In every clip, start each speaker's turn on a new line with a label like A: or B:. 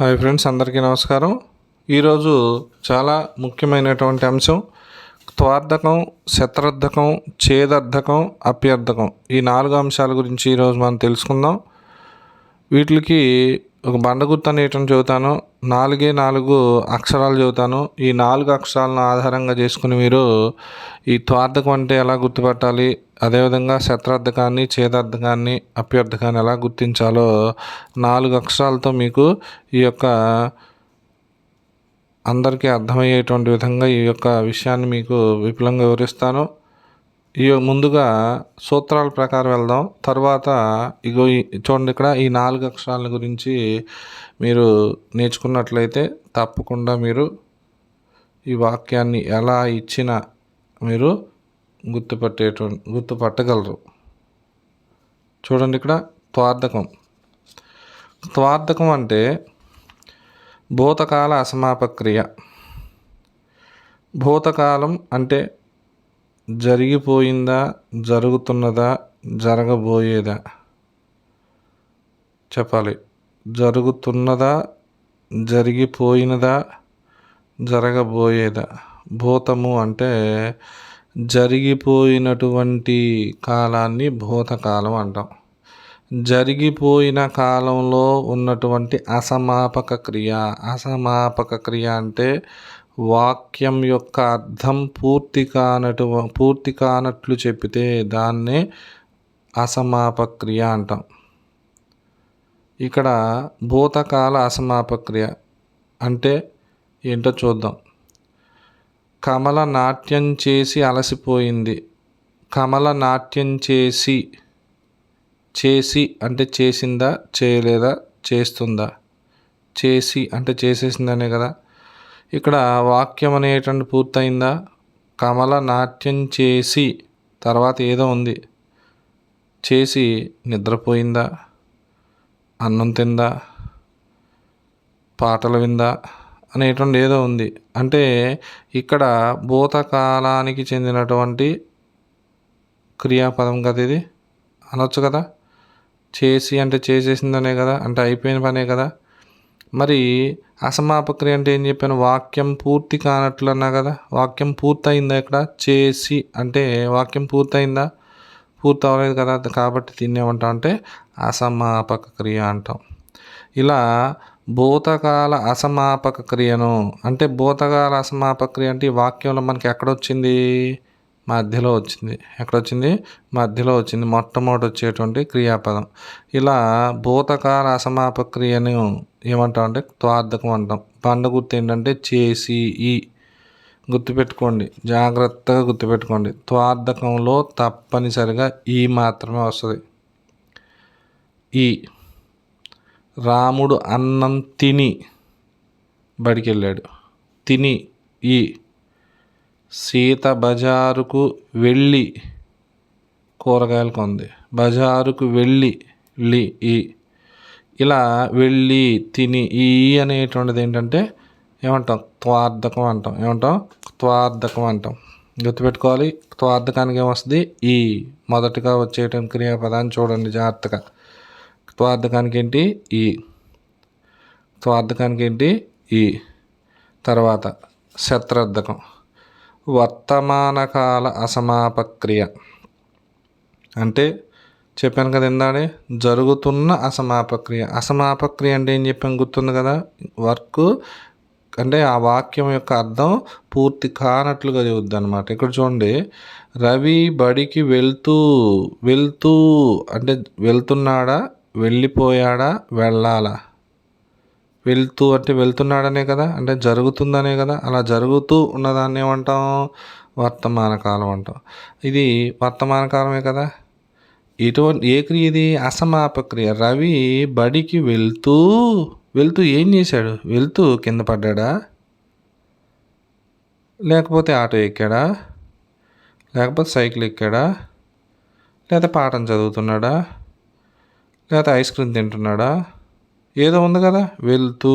A: Hi friends అందరికీ నమస్కారం. ఈరోజు చాలా ముఖ్యమైనటువంటి అంశం త్వార్థకం శత్రర్థకం చేదర్థకం అప్యర్థకం. ఈ నాలుగు అంశాల గురించి ఈరోజు మనం తెలుసుకుందాం. వీటికి ఒక బండ గుర్తు అనేటువంటి చెబుతాను నాలుగే నాలుగు అక్షరాలు చెబుతాను ఈ నాలుగు అక్షరాలను ఆధారంగా చేసుకుని మీరు ఈ త్వార్థకం అంటే ఎలా గుర్తుపట్టాలి? అదేవిధంగా శత్రార్థకాన్ని ఛేదార్థకాన్ని అప్యర్థకాన్ని ఎలా గుర్తించాలో నాలుగు అక్షరాలతో మీకు ఈ యొక్క అందరికీ అర్థమయ్యేటువంటి విధంగా ఈ యొక్క విషయాన్ని మీకు విపులంగా వివరిస్తాను. ముందుగా సూత్రాల ప్రకారం వెళ్దాం. తర్వాత ఇగో ఈ- చూడండి ఇక్కడ ఈ నాలుగు అక్షరాల గురించి మీరు నేర్చుకున్నట్లయితే తప్పకుండా మీరు ఈ వాక్యాన్ని ఎలా ఇచ్చినా మీరు గుర్తుపట్టేటువంటి గుర్తుపట్టగలరు. చూడండి ఇక్కడ త్వార్థకం త్వార్థకం అంటే భూతకాల అసమాపక్రియ. భూతకాలం అంటే జరిగిపోయిందా జరుగుతున్నదా జరగబోయేదా? చెప్పాలి. జరుగుతున్నదా జరిగిపోయినదా జరగబోయేదా? భూతము అంటే జరిగిపోయినటువంటి కాలాన్ని భూతకాలం అంటాం. జరిగిపోయిన కాలంలో ఉన్నటువంటి అసమాపక క్రియ. అసమాపక క్రియ అంటే వాక్యం యొక్క అర్థం పూర్తి కానటు పూర్తి కానట్లు చెప్పితే దాన్నే అసమాపక్రియ అంటాం. ఇక్కడ భూతకాల అసమాపక్రియ అంటే ఏంటో చూద్దాం. కమల నాట్యం చేసి అలసిపోయింది. కమల నాట్యం చేసి చేసి అంటే చేసిందా చేయలేదా చేస్తుందా? చేసి అంటే చేసేసిందనే కదా. ఇక్కడ వాక్యం అనేటువంటి పూర్తయిందా? కమల నాట్యం చేసి తర్వాత ఏదో ఉంది. చేసి నిద్రపోయిందా? అన్నం తిందా? పాటలు విందా? అనేటువంటి ఏదో ఉంది. అంటే ఇక్కడ భూతకాలానికి చెందినటువంటి క్రియాపదం కదా ఇది? అనొచ్చు కదా? చేసి అంటే చేసేసిందనే కదా? అంటే అయిపోయిన పనే కదా? మరి అసమాపక్రియ అంటే ఏం చెప్పాను? వాక్యం పూర్తి కానట్లు అన్నా కదా? వాక్యం పూర్తయిందా ఇక్కడ? చేసి అంటే వాక్యం పూర్తయిందా? పూర్తి అవ్వలేదు కదా? కాబట్టి తినేమంటాం అంటే అసమాపక క్రియ అంటాం. ఇలా భూతకాల అసమాపక క్రియను అంటే భూతకాల అసమాపక క్రియ అంటే ఈ వాక్యంలో మనకి ఎక్కడొచ్చింది మధ్యలో వచ్చింది. ఎక్కడొచ్చింది? మధ్యలో వచ్చింది. మొట్టమొదటి వచ్చేటువంటి క్రియాపదం. ఇలా భూతకాల అసమాప క్రియను ఏమంటాం అంటే త్వార్థకం అంటాం. బండ గుర్తు ఏంటంటే చేసి ఈ గుర్తుపెట్టుకోండి. జాగ్రత్తగా గుర్తుపెట్టుకోండి. త్వార్థకంలో తప్పనిసరిగా ఈ మాత్రమే వస్తుంది. ఈ. రాముడు అన్నం తిని బడికి వెళ్ళాడు తిని ఈ. సీత బజారుకు వెళ్ళి కూరగాయలు కొంది. బజారుకు వెళ్ళి లి ఈ. ఇలా వెళ్ళి తిని ఈ అనేటువంటిది ఏంటంటే ఏమంటాం? త్వార్థకం అంటాం. ఏమంటాం? త్వార్థకం అంటాం. గుర్తుపెట్టుకోవాలి. త్వార్థకానికి ఏమొస్తుంది? ఈ. మొదటగా వచ్చేయటం క్రియాపదాన్ని చూడండి జాగ్రత్తగా. త్వార్థకానికి ఏంటి? ఈ. త్వార్థకానికి ఏంటి? ఈ. తర్వాత శత్రార్థకం. వర్తమానకాల అసమాపక్రియ. అంటే చెప్పాను కదా ఇందాడే జరుగుతున్న అసమాపక్రియ. అసమాపక్రియ అంటే ఏం చెప్పాను గుర్తుంది కదా? వర్క్ అంటే ఆ వాక్యం యొక్క అర్థం పూర్తి కానట్లుగా చెబుద్ది అనమాట ఇక్కడ చూడండి రవి బడికి వెళ్తూ వెళ్తూ అంటే వెళ్తున్నాడా వెళ్ళిపోయాడా వెళ్ళాలా? వెళ్తూ అంటే వెళ్తున్నాడనే కదా అంటే జరుగుతుందనే కదా అలా జరుగుతూ ఉన్నదాన్ని ఏమంటాం? వర్తమాన కాలం అంటాం. ఇది వర్తమాన కాలమే కదా. ఇటువంటి ఏ క్రియ ఇది? అసమాప క్రియ. రవి బడికి వెళ్తూ వెళ్తూ ఏం చేశాడు? వెళ్తూ కింద పడ్డాడా? లేకపోతే ఆటో ఎక్కాడా? లేకపోతే సైకిల్ ఎక్కాడా? లేదా పాఠం చదువుతున్నాడా? లేకపోతే ఐస్ క్రీమ్ తింటున్నాడా? ఏదో ఉంది కదా వెళ్తూ.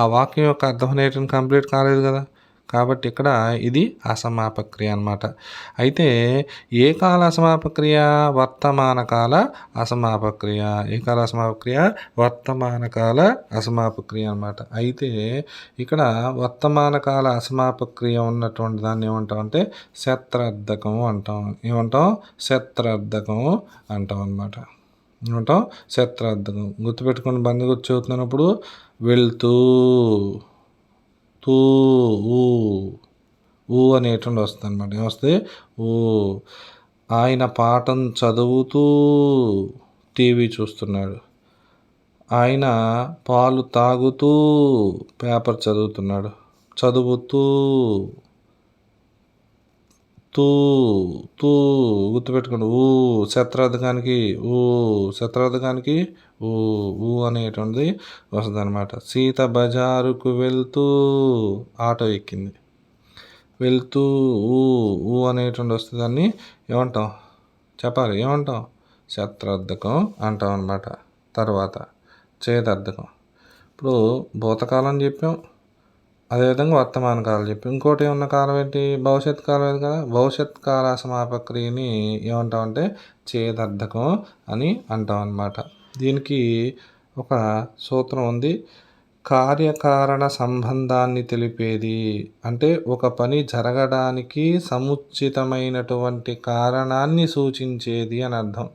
A: ఆ వాక్యం యొక్క అర్థం అనేటువంటి కంప్లీట్ కాలేదు కదా. కాబట్టి ఇక్కడ ఇది అసమాపక క్రియ అనమాట అయితే ఏ కాల అసమాపక క్రియ వర్తమాన కాల అసమాపక క్రియ ఏ కాల అసమాపక క్రియ వర్తమాన కాల అసమాపక క్రియ అనమాట అయితే ఇక్కడ వర్తమాన కాల అసమాపక క్రియ ఉన్నటువంటి దాన్ని ఏమంటాం అంటే శత్రార్థకం అంటాం. ఏమంటాం? శత్రార్థకం అంటాం అనమాట ఏమంటాం? శత్రార్థకం గుర్తుపెట్టుకొని బంది గుర్తు చదువుతున్నప్పుడు వెళ్తూ తూ ఊ ఊ అనేటువంటి వస్తుంది అనమాట ఏమొస్తుంది? ఊ. ఆయన పాఠం చదువుతూ టీవీ చూస్తున్నాడు. ఆయన పాలు తాగుతూ పేపర్ చదువుతున్నాడు. చదువుతూ తూ తూ గుర్తుపెట్టుకోండి. ఊ శత్రార్థకానికి ఊ శత్రార్థకానికి ఊ ఊ అనేటువంటిది వస్తుంది అనమాట సీత బజారుకు వెళ్తూ ఆటో ఎక్కింది. వెళ్తూ ఊ ఊ అనేటువంటి వస్తుంది దాన్ని ఏమంటాం? చెప్పాలి. ఏమంటాం? శత్రార్థకం అంటాం అనమాట తర్వాత చేతార్థకం ఇప్పుడు భూతకాలం చెప్పాం. అదేవిధంగా వర్తమాన కాలం చెప్పి. ఇంకోటి ఉన్న కాలం ఏంటి? భవిష్యత్ కాలం ఏది కదా? భవిష్యత్ కాల సమాపక్రియని ఏమంటామంటే చేదర్థకం అని అంటాం అన్నమాట దీనికి ఒక సూత్రం ఉంది. కార్యకారణ సంబంధాన్ని తెలిపేది అంటే ఒక పని జరగడానికి సముచితమైనటువంటి కారణాన్ని సూచించేది అని అర్థం.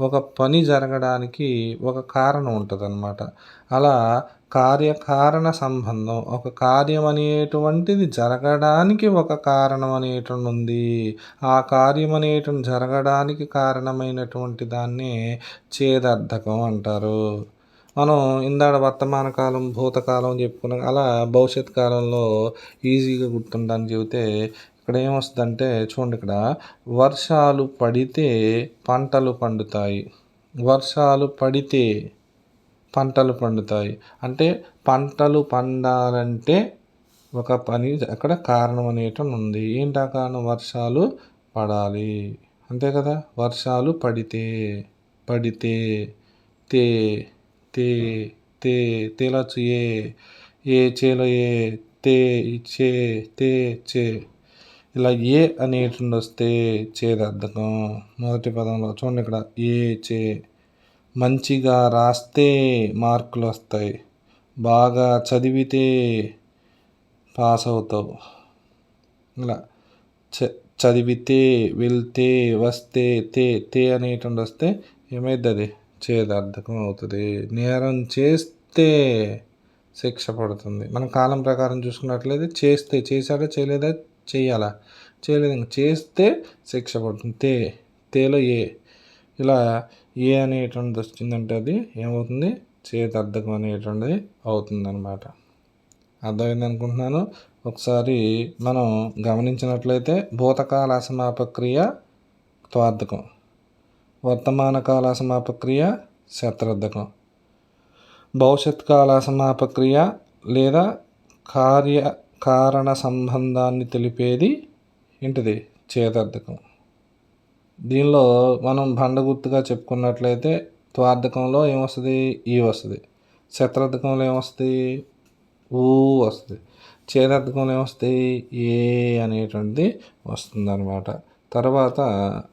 A: ఒక పని జరగడానికి ఒక కారణం ఉంటుంది అన్నమాట అలా కార్యకారణ సంబంధం ఒక కార్యం అనేటువంటిది జరగడానికి ఒక కారణం అనేటువంటి ఉంది ఆ కార్యం అనేటువంటి జరగడానికి కారణమైనటువంటి దాన్ని చేదర్థకం అంటారు. మనం ఇందాడ వర్తమాన కాలం భూతకాలం చెప్పుకున్నాం. అలా భవిష్యత్ కాలంలో ఈజీగా గుర్తుండని చెబితే ఇక్కడ ఏమొస్తుందంటే చూడండి ఇక్కడ వర్షాలు పడితే పంటలు పండుతాయి. వర్షాలు పడితే పంటలు పండుతాయి. అంటే పంటలు పండాలంటే ఒక పని అక్కడ కారణం అనేటం ఉంది. ఏంటి ఆ కారణం? వర్షాలు పడాలి. అంతే కదా? వర్షాలు పడితే పడితే తే తే తే తేలచ్చు. ఏ ఏ చేలో ఏ తే చే తే చే. ఇలా ఏ అనేటువంటి వస్తే చేదర్థకం మొదటి పదంలో చూడండి ఇక్కడ. ఏ చే. మంచిగా రాస్తే మార్కులు వస్తాయి బాగా చదివితే పాస్ అవుతావు ఇలా చ చదివితే వెళ్తే వస్తే తే తే అనేటువంటి వస్తే ఏమవుతుంది చేదార్థకం అవుతుంది నేరం చేస్తే శిక్ష పడుతుంది. మనం కాలం ప్రకారం చూసుకున్నట్లయితే చేస్తే చేశాడా చేయలేదా? చేయాలా? చేయలేదు. చేస్తే శిక్ష పడుతుంది. తే తేలో ఏ. ఇలా ఏ అనేటువంటిది వచ్చిందంటే అది ఏమవుతుంది? చేతర్థకం అనేటువంటిది అవుతుంది అనమాట అర్థమైంది అనుకుంటున్నాను? ఒకసారి మనం గమనించినట్లయితే భూతకాల అసమాపక్రియ త్వార్థకం వర్తమాన కాల అసమాపక్రియ శత్రర్థకం భవిష్యత్ కాల అసమాపక్రియ లేదా కార్య కారణ సంబంధాన్ని తెలిపేది ఏంటిది? చేతర్థకం. దీనిలో మనం బండ గుర్తుగా చెప్పుకున్నట్లయితే త్వార్థకంలో ఏమొస్తుంది? ఈ వస్తుంది. శత్రార్థకంలో ఏమొస్తుంది? ఊ వస్తుంది. చేదార్థకంలో ఏమొస్తుంది? ఏ అనేటువంటిది వస్తుంది అనమాట తర్వాత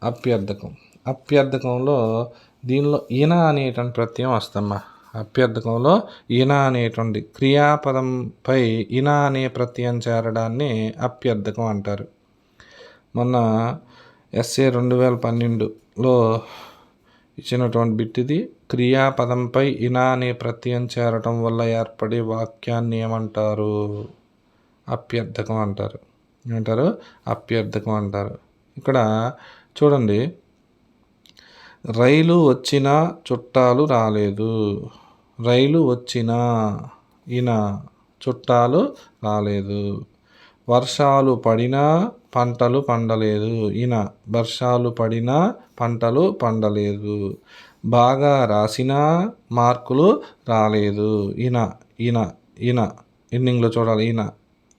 A: అప్యర్థకం. అప్యర్థకంలో దీనిలో ఈన అనేటువంటి ప్రత్యయం వస్తమ్మా అభ్యర్థకంలో ఈన అనేటువంటి క్రియాపదంపై ఇన అనే ప్రత్యయం చేరడాన్ని అభ్యర్థకం అంటారు. మొన్న ఎస్ఏ రెండు వేల పన్నెండులో ఇచ్చినటువంటి బిట్ ఇది క్రియాపదంపై ఇనా అనే ప్రత్యయం చేరటం వల్ల ఏర్పడే వాక్యాన్ని ఏమంటారు? అభ్యర్థకం అంటారు. ఏమంటారు? అభ్యర్థకం అంటారు. ఇక్కడ చూడండి. రైలు వచ్చిన చుట్టాలు రాలేదు. రైలు వచ్చిన ఈయన చుట్టాలు రాలేదు. వర్షాలు పడినా పంటలు పండలేదు. ఈయన వర్షాలు పడినా పంటలు పండలేదు. బాగా రాసినా మార్కులు రాలేదు. ఈయన ఈయన ఈయన ఎండింగ్లో చూడాలి. ఈయన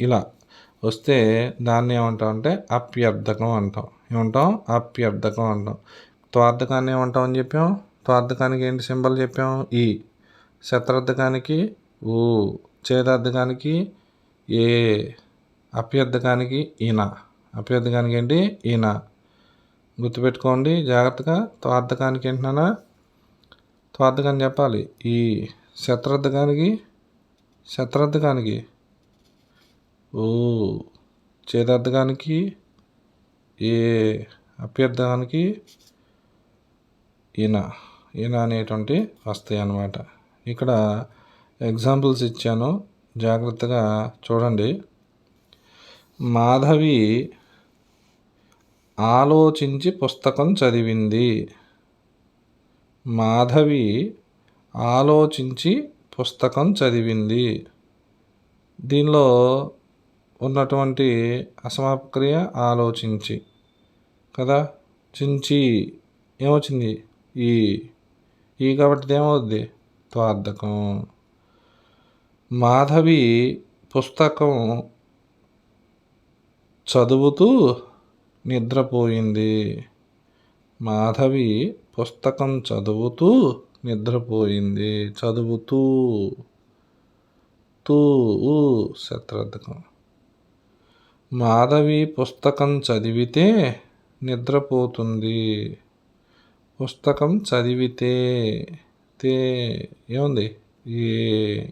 A: ఇలా వస్తే దాన్ని ఏమంటాం అంటే అప్యర్థకం అంటాం. ఏమంటాం? అప్యర్థకం అంటాం. త్వార్థకాన్ని ఏమంటాం అని చెప్పాం? త్వార్థకానికి ఏంటి సింబల్ చెప్పాం? ఈ. శతార్థకానికి ఊ. చేదార్థకానికి ఏ. అభ్యర్థకానికి ఈయన. అభ్యర్థకానికి ఏంటి? ఈయన. గుర్తుపెట్టుకోండి జాగ్రత్తగా త్వార్థకానికి ఏంటన్నా త్వార్థకాన్ని చెప్పాలి. ఈ శత్రర్థకానికి శత్రర్థకానికి. ఓ చేదార్థకానికి ఏ అభ్యర్థకానికి ఈయన. ఈయన అనేటువంటి వస్తాయి అన్నమాట. ఇక్కడ ఎగ్జాంపుల్స్ ఇచ్చాను. జాగ్రత్తగా చూడండి. మాధవి ఆలోచించి పుస్తకం చదివింది. మాధవి ఆలోచించి పుస్తకం చదివింది. దీనిలో ఉన్నటువంటి అసమాపక్రియ ఆలోచించి కదా? చించి. ఏమొచ్చింది? ఈ. ఈ కాబట్టి ఏమవుద్ది? త్వార్థకం మాధవి పుస్తకం చదువుతూ నిద్రపోయింది. మాధవి పుస్తకం చదువుతూ నిద్రపోయింది. చదువుతూ తూ శత్రార్థకం. మాధవి పుస్తకం చదివితే నిద్రపోతుంది. పుస్తకం చదివితే తే ఏముంది? ఏ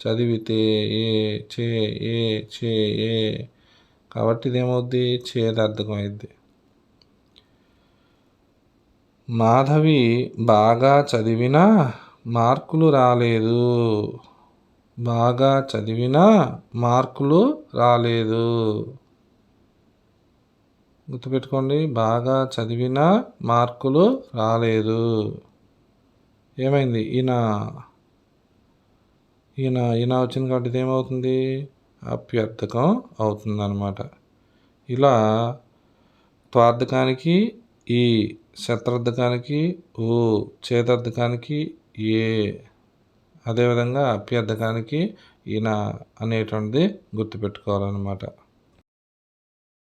A: చదివితే ఏ చే ఏ చే ఏ కాబట్టి ఇదేమవుద్ది? చేదర్థకం అయింది మాధవి బాగా చదివినా మార్కులు రాలేదు. బాగా చదివినా మార్కులు రాలేదు. గుర్తుపెట్టుకోండి. బాగా చదివినా మార్కులు రాలేదు. ఏమైంది? ఈయన ఈయన ఈయన వచ్చింది కాబట్టి ఇదేమవుతుంది? అభ్యర్థకం అవుతుందన్నమాట. ఇలా త్వార్థకానికి ఈ శత్రార్థకానికి ఓ చేతార్థకానికి ఏ అదేవిధంగా అభ్యర్థకానికి ఈయన అనేటువంటిది గుర్తుపెట్టుకోవాలన్నమాట.